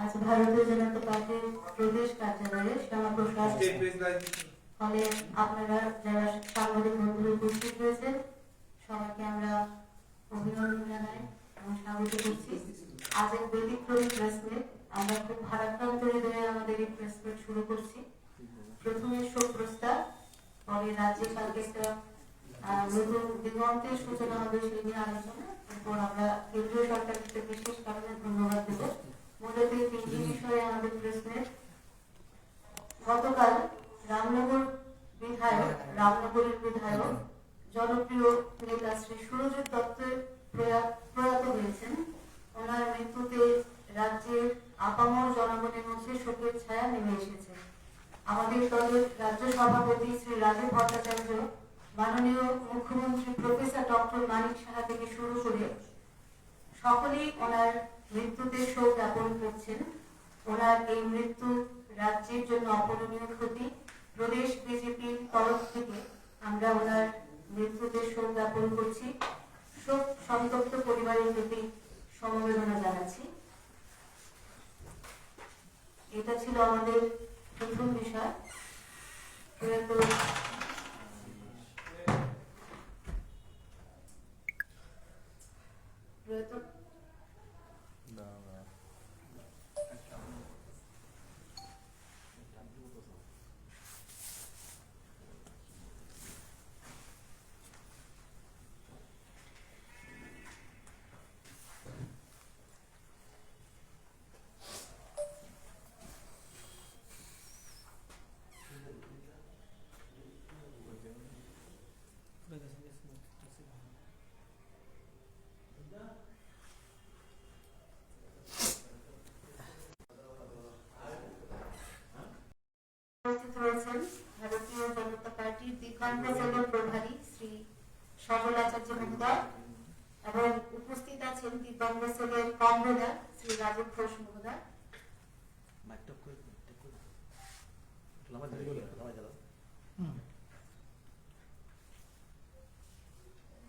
আজ ভারতীয় জনতা পার্টির প্রদেশ কার্যালয়ে শ্যামাপ্রসাদ ফলে আপনারা যারা সাংবাদিক বন্ধুরা উপস্থিত হয়েছেন সবাইকে আমরা অভিনন্দন জানাই এবং স্বাগত করছি। আজ এক ব্যতিক্রমী প্রেস আমরা খুব ভারাক্রান্ত হৃদয়ে আমাদের এই প্রেস শুরু করছি। প্রথমে শোক প্রস্তাব পরে রাজ্যে কালকে একটা নতুন দিগন্তের সূচনা হবে সেই নিয়ে আলোচনা। এরপর আমরা কেন্দ্রীয় সরকারকে বিশেষ কারণে ধন্যবাদ দেব। মূলত তিনটি বিষয়ে আমাদের প্রেস গতকাল রামনগর বিধায়ক রামনগরের বিধায়ক জনপ্রিয় নেতা শ্রী সুরজিৎ দত্তের প্রয়াত হয়েছেন। ওনার মৃত্যুতে রাজ্যের আপামর জনগণের মধ্যে শোকের ছায়া নেমে এসেছে। আমাদের দলের রাজ্য সভাপতি শ্রী রাজীব ভট্টাচার্য মাননীয় মুখ্যমন্ত্রী প্রফেসর ডক্টর মানিক সাহা থেকে শুরু করে সকলেই ওনার মৃত্যুতে শোক জ্ঞাপন করছেন। ওনার এই মৃত্যু রাজ্যের জন্য অপূরণীয় ক্ষতি। প্রদেশ বিজেপির তরফ থেকে আমরা ওনার মৃত্যুতে শোক জ্ঞাপন করছি। শোক সন্তপ্ত পরিবারের প্রতি সমবেদনা জানাচ্ছি। এটা ছিল আমাদের প্রথম বিষয়। প্রয়াত উপস্থিত রয়েছেন ভারতীয় জনতা পার্টির দিব্যাঙ্গ প্রভারী শ্রী সজল আচার্য মহোদয় এবং উপস্থিত আছেন দিব্যাঙ্গ সেলের শ্রী রাজীব ঘোষ মহোদয়।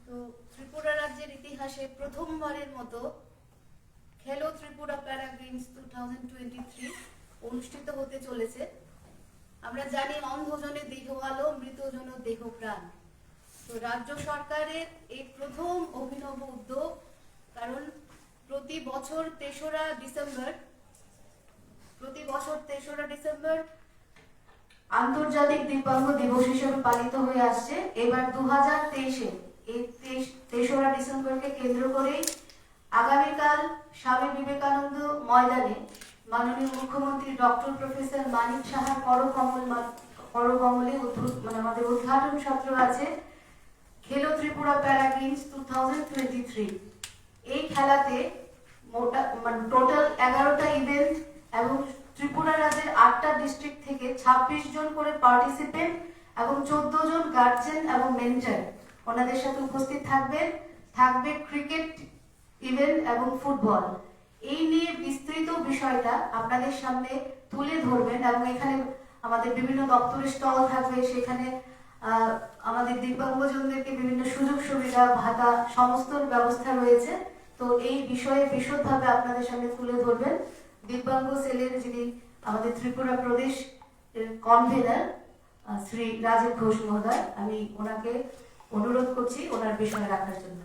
তো ত্রিপুরা রাজ্যের ইতিহাসে প্রথমবারের মতো খেলো ত্রিপুরা প্যারা গেমস টু অনুষ্ঠিত হতে চলেছে। আমরা জানি অন্ধজনে দেহ আলো মৃতজন দেহ প্রাণ। তো রাজ্য সরকারের এই প্রথম অভিনব উদ্যোগ, কারণ প্রতি বছর তেসরা ডিসেম্বর, প্রতি বছর তেসরা ডিসেম্বর আন্তর্জাতিক দিব্যাঙ্গ দিবস হিসেবে পালিত হয়ে আসছে। এবার দু হাজার তেইশে, এই তেসরা ডিসেম্বরকে কেন্দ্র করেই আগামীকাল স্বামী বিবেকানন্দ ময়দানে মাননীয় মুখ্যমন্ত্রী ডক্টর প্রফেসর মানিক সাহার করকমল করকমলে মানে আমাদের উদ্ঘাটন সত্র আছে। খেলো ত্রিপুরা প্যারা গেমস টু এই খেলাতে মোটা মানে টোটাল এগারোটা ইভেন্ট এবং ত্রিপুরা রাজ্যের আটটা ডিস্ট্রিক্ট থেকে ছাব্বিশ জন করে পার্টিসিপেন্ট এবং চোদ্দ জন গার্জেন এবং মেন্টার ওনাদের সাথে উপস্থিত থাকবেন। থাকবে ক্রিকেট ইভেন্ট এবং ফুটবল এই নিয়ে বিস্তৃত বিষয়টা আপনাদের সামনে তুলে ধরবেন এবং এখানে আমাদের বিভিন্ন দপ্তরের স্টল থাকবে, সেখানে আমাদের দিব্যাঙ্গজনদেরকে বিভিন্ন সুযোগ সুবিধা, ভাতা, সমস্ত ব্যবস্থা রয়েছে। তো এই বিষয়ে বিশদভাবে আপনাদের সামনে তুলে ধরবেন। দিব্যাঙ্গ সেলের যিনি আমাদের ত্রিপুরা প্রদেশ কনভেনার শ্রী রাজীব ঘোষ মহোদয়, আমি ওনাকে অনুরোধ করছি ওনার বিষয় রাখার জন্য।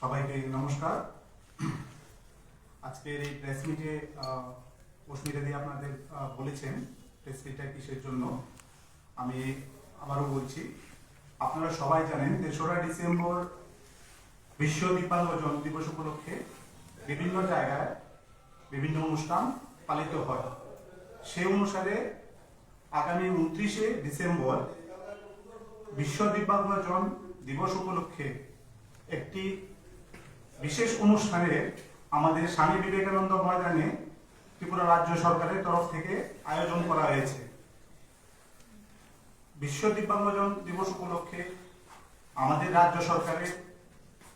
সবাইকে নমস্কার। আজকের এই প্রেস মিটে অস্মিতা দিয়ে আপনাদের বলেছেন প্রেস মিটটা কিসের জন্য। আমি আবারও বলছি, আপনারা সবাই জানেন তেসরা ডিসেম্বর বিশ্ব দিব্যাঙ্গজন দিবস উপলক্ষে বিভিন্ন জায়গায় বিভিন্ন অনুষ্ঠান পালিত হয়। সেই অনুসারে আগামী উনত্রিশে ডিসেম্বর বিশ্ব দিব্যাঙ্গজন দিবস উপলক্ষে একটি বিশেষ অনুষ্ঠানে আমাদের স্বামী বিবেকানন্দ ময়দানে ত্রিপুরা রাজ্য সরকারের তরফ থেকে আয়োজন করা হয়েছে। বিশ্ব দিব্যাঙ্গজন দিবস উপলক্ষে আমাদের রাজ্য সরকারের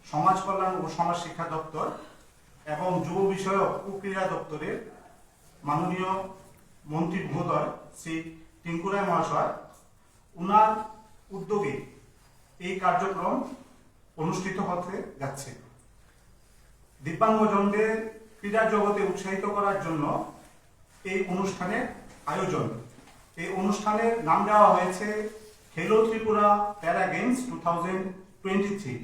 সমাজ কল্যাণ ও সমাজ শিক্ষা দপ্তর এবং যুব বিষয়ক ও ক্রীড়া দপ্তরের মাননীয় মন্ত্রী মহোদয় শ্রী টিঙ্কুরায় মহাশয় উনার উদ্যোগে এই কার্যক্রম অনুষ্ঠিত হতে যাচ্ছে। দিব্যাঙ্গজনদের ক্রীড়া জগতে উৎসাহিত করার জন্য এই অনুষ্ঠানের আয়োজন। এই অনুষ্ঠানের নাম দেওয়া হয়েছে Khelo Tripura para games two thousand twenty three.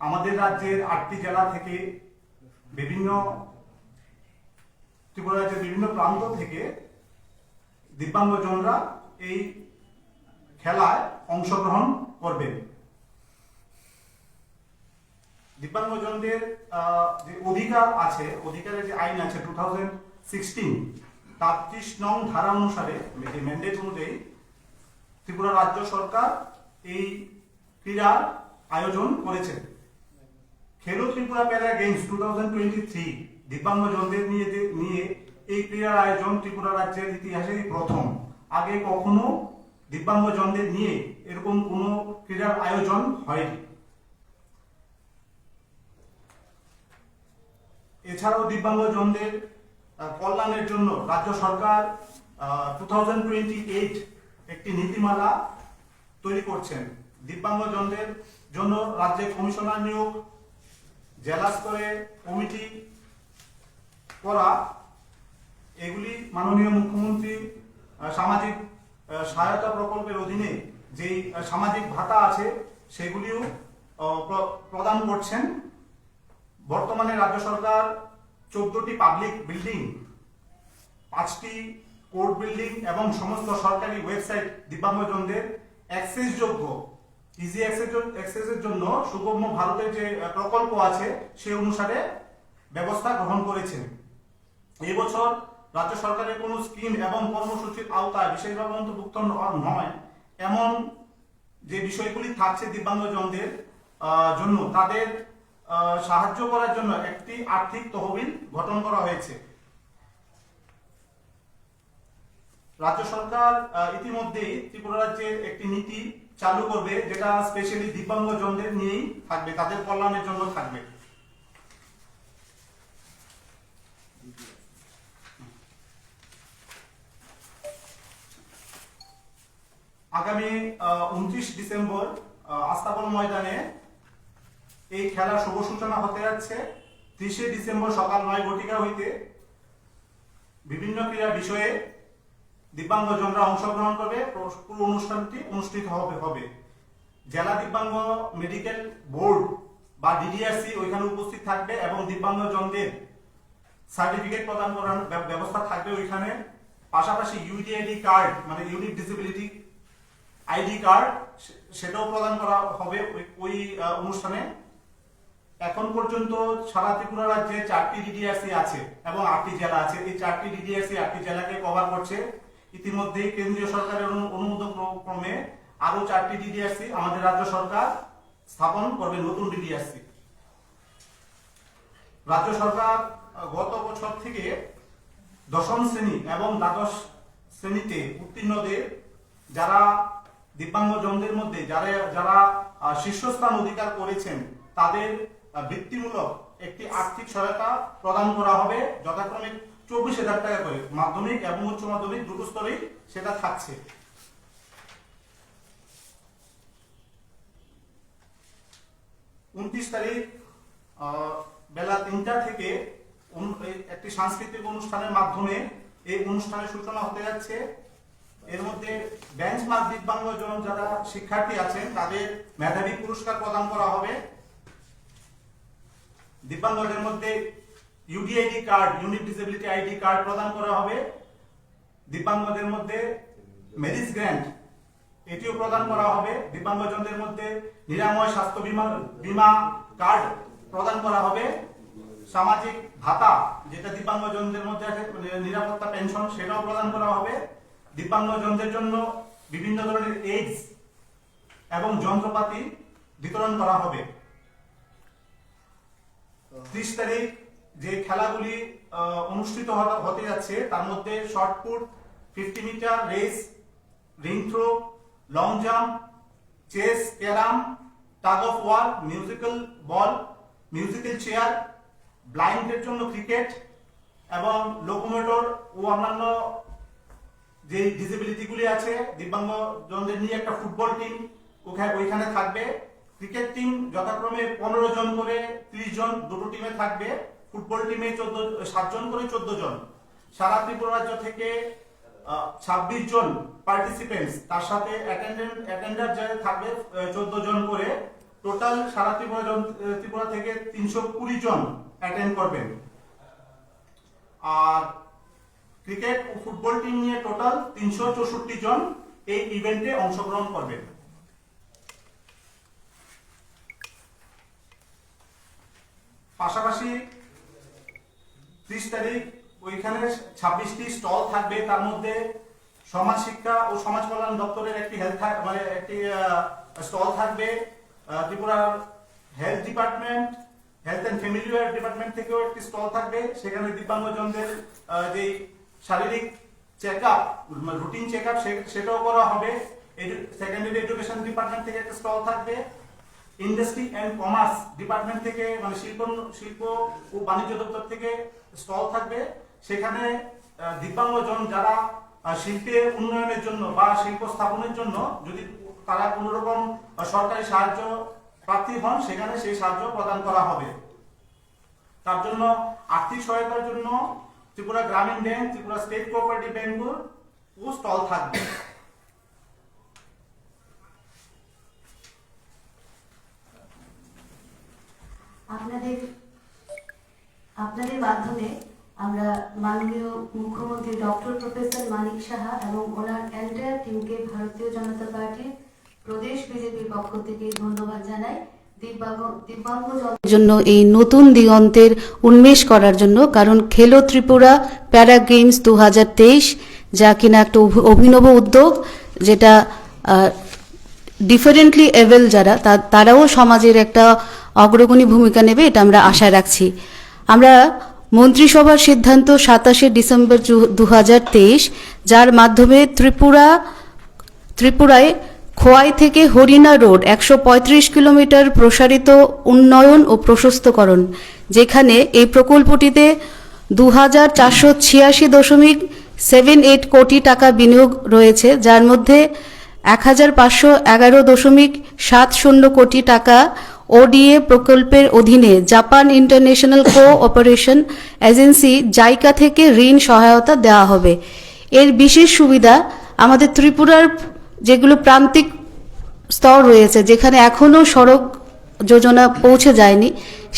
আমাদের রাজ্যের আটটি জেলা থেকে বিভিন্ন, ত্রিপুরা রাজ্যের বিভিন্ন প্রান্ত থেকে দিব্যাঙ্গজনরা এই খেলায় অংশগ্রহণ করবেন। দিব্যাঙ্গজনদের যে অধিকার আছে, অধিকারের যে আইন আছে টু থাউজেন্ড সিক্সটিন তার ত্রিশ নং ধারা অনুসারে যে ম্যান্ডেট অনুযায়ী ত্রিপুরা রাজ্য সরকার এই ক্রীড়ার আয়োজন করেছে। Khelo Tripura para games two thousand twenty three দিব্যাঙ্গজনদের নিয়ে নিয়ে এই ক্রীড়ার আয়োজন ত্রিপুরা রাজ্যের ইতিহাসে প্রথম। আগে কখনো দিব্যাঙ্গজনদের নিয়ে এরকম কোনো ক্রীড়ার আয়োজন হয়নি। এছাড়াও দিব্যাঙ্গজনদের কল্যাণের জন্য রাজ্য সরকার টু থাউজেন্ড টোয়েন্টি এইট একটি নীতিমালা তৈরি করছেন। দিব্যাঙ্গজনদের জন্য রাজ্যে কমিশনার নিয়োগ, জেলা স্তরে কমিটি করা, এগুলি মাননীয় মুখ্যমন্ত্রী সামাজিক সহায়তা প্রকল্পের অধীনে যেই সামাজিক ভাতা আছে, সেগুলিও প্রদান করছেন। বর্তমানে রাজ্য সরকার চোদ্দটি পাবলিক বিল্ডিং পাঁচটি কোর্ট বিল্ডিং এবং সমস্ত সরকারি ওয়েবসাইট দিব্যাঙ্গজনদের অ্যাক্সেস যোগ্য। ইজি অ্যাক্সেসের জন্য সুগম্য ভারতের যে প্রকল্প আছে, সে অনুসারে ব্যবস্থা গ্রহণ করেছেন এই বছর রাজ্য সরকারের কোনো স্কিম এবং কর্মসূচির আওতায় বিশেষভাবে অন্তর্ভুক্ত নয়। এমন যে বিষয়গুলি থাকছে দিব্যাঙ্গজনদের জন্য, তাদের সাহায্য করার জন্য একটি আর্থিক তহবিল গঠন করা হয়েছে। রাজ্য সরকার ইতিমধ্যেই ত্রিপুরা রাজ্যের একটি নীতি চালু করবে, যেটা স্পেশালি দিব্যাঙ্গজনদের নিয়েই থাকবে, তাদের কল্যাণের জন্য থাকবে। আগামী উনত্রিশ ডিসেম্বর আস্তাবল ময়দানে এই খেলার শুভ সূচনা হতে যাচ্ছে ত্রিশে ডিসেম্বর সকাল নয় ঘটিকা হইতে। বিভিন্ন ক্রীড়া বিষয়ে দিব্যাঙ্গজনরা অংশগ্রহণ করবে। পুরো- অনুষ্ঠানটি অনুষ্ঠিত হবে হবে। জেলা দিব্যাঙ্গ মেডিকেল বোর্ড বা ডিডিআরসি ওইখানে উপস্থিত থাকবে এবং দিব্যাঙ্গজনদের সার্টিফিকেট প্রদান করার ব্য- ব্যবস্থা থাকবে ওইখানে। পাশাপাশি ইউডিআইডি কার্ড মানে ইউনিক ডিসেবিলিটি আইডি কার্ড সেটাও প্রদান করা হবে ওই অনুষ্ঠানে। এখন পর্যন্ত সারা ত্রিপুরা রাজ্যে চারটি ডিডিআরসি আছে এবং আটটি জেলা আছে। এই চারটি ডিডিআরসি আটটি জেলাকে কভার করছে। ইতিমধ্যে কেন্দ্রীয় সরকারের অনুমোদন ক্রমে আরও চারটি ডিডিআরসি আমাদের রাজ্য সরকার স্থাপন করবে নতুন ডিডিআরসি রাজ্য সরকার গত বছর থেকে দশম শ্রেণি এবং দ্বাদশ শ্রেণীতে উত্তীর্ণদের যারা দিব্যাঙ্গজনদের মধ্যে, যারা যারা শীর্ষস্থান অধিকার করেছেন, তাদের বৃত্তিমূলক একটি আর্থিক সহায়তা প্রদান করা হবে, যথাক্রমে চব্বিশ হাজার টাকা করে। মাধ্যমিক এবং উচ্চ মাধ্যমিক দুটো স্তরেই সেটা থাকছে। উনত্রিশ তারিখ বেলা তিনটা থেকে একটি সাংস্কৃতিক অনুষ্ঠানের মাধ্যমে এই অনুষ্ঠানের সূচনা হতে যাচ্ছে। এর মধ্যে বেঞ্চ মার্ক দিব্যাঙ্গজন যারা শিক্ষার্থী আছেন, তাদের মেধাবী পুরস্কার প্রদান করা হবে। দিব্যাঙ্গদের মধ্যে UDID card unique disability ID card প্রদান করা হবে। দিব্যাঙ্গদের মধ্যে মেরিজ গ্র্যান্ট এটিও প্রদান করা হবে। দিব্যাঙ্গজনদের মধ্যে নিরাময় স্বাস্থ্য বীমা বীমা কার্ড প্রদান করা হবে। সামাজিক ভাতা, যেটা দিব্যাঙ্গজনদের মধ্যে আছে মানে নিরাপত্তা, পেনশন, সেটাও প্রদান করা হবে। দিব্যাঙ্গজনদের জন্য বিভিন্ন ধরনের এইডস এবং যন্ত্রপাতি বিতরণ করা হবে। ত্রিশ তারিখ যে খেলাগুলি অনুষ্ঠিত হতে- যাচ্ছে, তার মধ্যে shot put fifty metre race ring throw long jump chess carrom tug of war musical ball musical chair ব্লাইন্ডের জন্য ক্রিকেট এবং লোকোমোটর ও অন্যান্য যে ডিসেবিলিটিগুলি আছে, দিব্যাঙ্গজনদের নিয়ে একটা ফুটবল টিম ওখানে ওইখানে থাকবে। ক্রিকেট টিম যথাক্রমে পনেরো জন করে ত্রিশ জন, দুটো টিমে থাকবে। ফুটবল টিমে চোদ্দ সাতজন করে চোদ্দ জন। সারা ত্রিপুরা রাজ্য থেকে ছাব্বিশ জন পার্টিসিপেন্টস তার সাথে অ্যাটেন্ডার যারা থাকবে চোদ্দ জন করে টোটাল সারা ত্রিপুরা ত্রিপুরা থেকে তিনশো কুড়ি জন অ্যাটেন্ড করবেন। আর ক্রিকেট ও ফুটবল টিম নিয়ে টোটাল তিনশো চৌষট্টি জন এই ইভেন্টে অংশগ্রহণ করবেন। পাশাপাশি ত্রিশ তারিখ ওইখানে ছাব্বিশটি স্টল থাকবে। তার মধ্যে সমাজ শিক্ষা ও সমাজ কল্যাণ দপ্তরের একটি হেলথ মানে একটি স্টল থাকবে। ত্রিপুরার health department health and family war department থেকেও একটি স্টল থাকবে। সেখানে দিব্যাঙ্গজনদের যে শারীরিক check up routine check up সেটাও করা হবে। সেকেন্ডারি এডুকেশন ডিপার্টমেন্ট থেকে একটা স্টল থাকবে। ইন্ডাস্ট্রি অ্যান্ড কমার্স ডিপার্টমেন্ট থেকে মানে শিল্প শিল্প ও বাণিজ্য দপ্তর থেকে স্টল থাকবে। সেখানে দিব্যাঙ্গজন যারা আহ, শিল্পের উন্নয়নের জন্য বা শিল্প স্থাপনের জন্য যদি তারা কোনো রকম সরকারি সাহায্য প্রার্থী হন সেখানে সেই সাহায্য প্রদান করা হবে। তার জন্য আর্থিক সহায়তার জন্য Tripura Gramin bank Tripura state cooperative ব্যাংকগুলো স্টল থাকবে। আপনাদের আপনাদের মাধ্যমে আমরা মাননীয় মুখ্যমন্ত্রী ডক্টর প্রফেসর মানিক সাহা এবং ওনার এন্টায়ার টিমকে ভারতীয় জনতা পার্টির প্রদেশ বিজেপির পক্ষ থেকে ধন্যবাদ জানাই। জন্য এই নতুন দিগন্তের উন্মেষ করার জন্য, কারণ খেলো ত্রিপুরা প্যারা গেমস দু হাজার তেইশ, যা কিনা একটা অভিনব উদ্যোগ, যেটা ডিফারেন্টলি এভেল যারা তারাও সমাজের একটা অগ্রগণী ভূমিকা নেবে, এটা আমরা আশা রাখছি। আমরা মন্ত্রিসভার সিদ্ধান্ত সাতাশে ডিসেম্বর দু হাজার তেইশ, যার মাধ্যমে ত্রিপুরা, ত্রিপুরায় খোয়াই থেকে হরিণা রোড একশো পঁয়ত্রিশ কিলোমিটার প্রসারিত উন্নয়ন ও প্রশস্তকরণ, যেখানে এই প্রকল্পটিতে দু হাজার চারশো ছিয়াশি দশমিক সেভেন এইট কোটি টাকা বিনিয়োগ রয়েছে, যার মধ্যে এক হাজার পাঁচশো এগারো দশমিক সাত শূন্য কোটি টাকা ওডিএ প্রকল্পের অধীনে Japan International Cooperation Agency JICA থেকে ঋণ সহায়তা দেওয়া হবে। এর বিশেষ সুবিধা আমাদের ত্রিপুরার যেগুলো প্রান্তিক স্তর রয়েছে, যেখানে এখনও সড়ক যোজনা পৌঁছে যায়নি,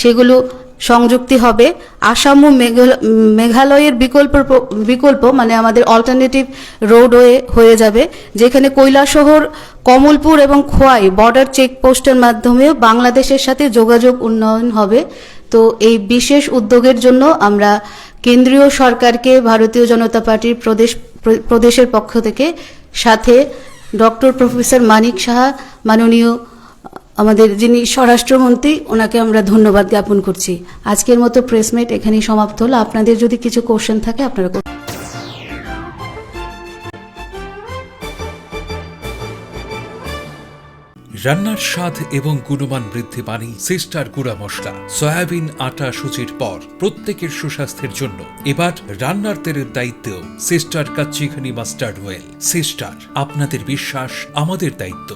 সেগুলো সংযুক্তি হবে। আসাম ও মেঘাল- মেঘালয়ের বিকল্প বিকল্প মানে আমাদের অল্টারনেটিভ রোডওয়ে হয়ে যাবে, যেখানে কৈলাসহর, কমলপুর এবং খোয়াই বর্ডার চেকপোস্টের মাধ্যমে বাংলাদেশের সাথে যোগাযোগ উন্নয়ন হবে। তো এই বিশেষ উদ্যোগের জন্য আমরা কেন্দ্রীয় সরকারকে, ভারতীয় জনতা পার্টির প্রদেশ প্রদেশের পক্ষ থেকে সাথে ডক্টর প্রফেসর মানিক সাহা, মাননীয় আমাদের যিনি স্বরাষ্ট্রমন্ত্রী, ওনাকে আমরা ধন্যবাদ জ্ঞাপন করছি। আজকের মতো প্রেসমেট এখানেই সমাপ্ত হলো। আপনাদের যদি কিছু কোশ্চেন থাকে, আপনারা রান্নার স্বাদ এবং গুণমান বৃদ্ধি পানি, সিস্টার গুঁড়া মশলা, সয়াবিন আটা সুচির পর প্রত্যেকের সুস্বাস্থ্যের জন্য। এবার রান্নার তেলের দায়িত্বেও sister Kachchi Ghani mustard oil. Sister, আপনাদের বিশ্বাস আমাদের দায়িত্ব।